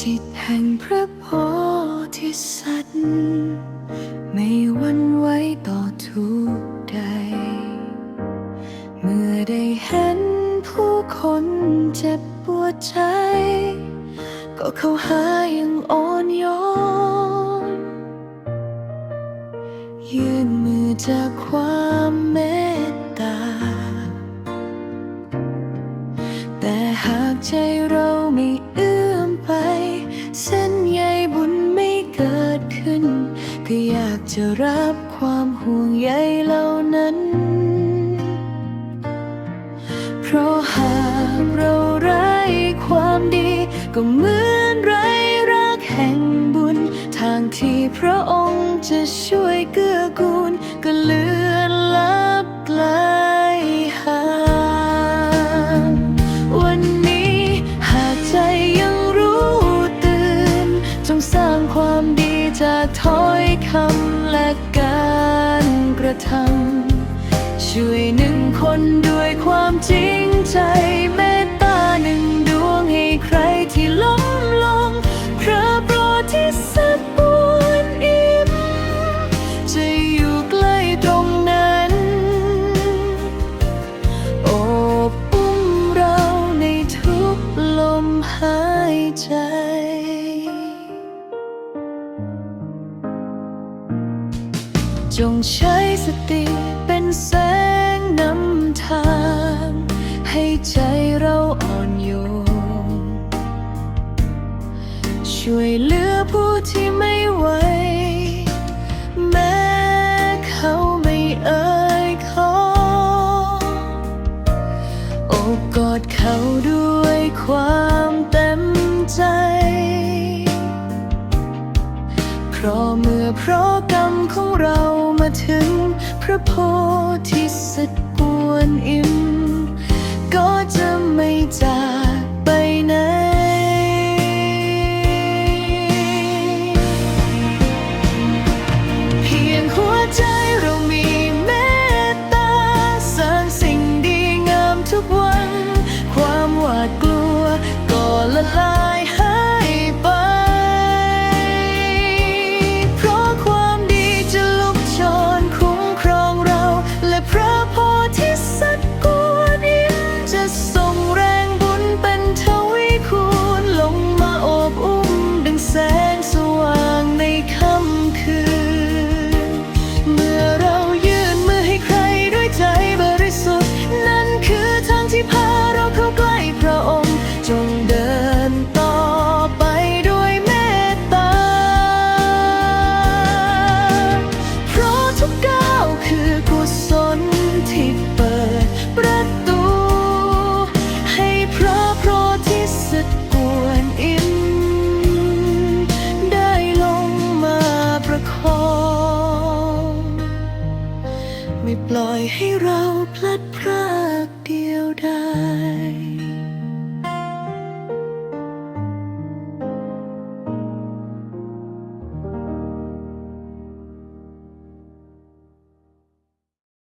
จิตแห่งพระโพธิสัตว์ ไม่วันไหวต่อทุกใด เมื่อได้เห็นผู้คนเจ็บปวดใจ ก็เข้าหาอย่างอ่อนโยน ยื่นมือจากความเมต จะรับความห่วงใยเหล่านั้น เพราะหากเราไร้ความดี ก็เหมือนไร้รักแห่งบุญ ทางที่พระองค์จะช่วยเกื้อกูลก็เลือนลับไกลห่างวันนี้หากใจยังรู้ตื่น จงสร้างความดีจากถ้อยคำ การกระทำช่วยหนึ่งคนด้วยความจริงใจเมตตาหนึ่งดวงให้ใครที่ล้มลงพระโปรดที่สัตว์ปวนอิ่มจะอยู่ใกล้ตรงนั้นโอบอุ้มเราในทุกลมหายใจ จงใช้สติเป็นแสงนำทาง ให้ใจเราอ่อนโยน ช่วยเหลือผู้ที่ไม่ไหว แม้เขาไม่เอ่ยขอโอบกอดเขาด้วยความเต็มใจ ราะเมื่อเพราะกรรมของเรามาถึง พระโพธิสัตว์กวนอิม ก็จะไม่จากไปไหน เพียงหัวใจเรามีเมตตาสร้างสิ่งดีงามทุกวัน ให้เราพลัดพรากเดียวดาย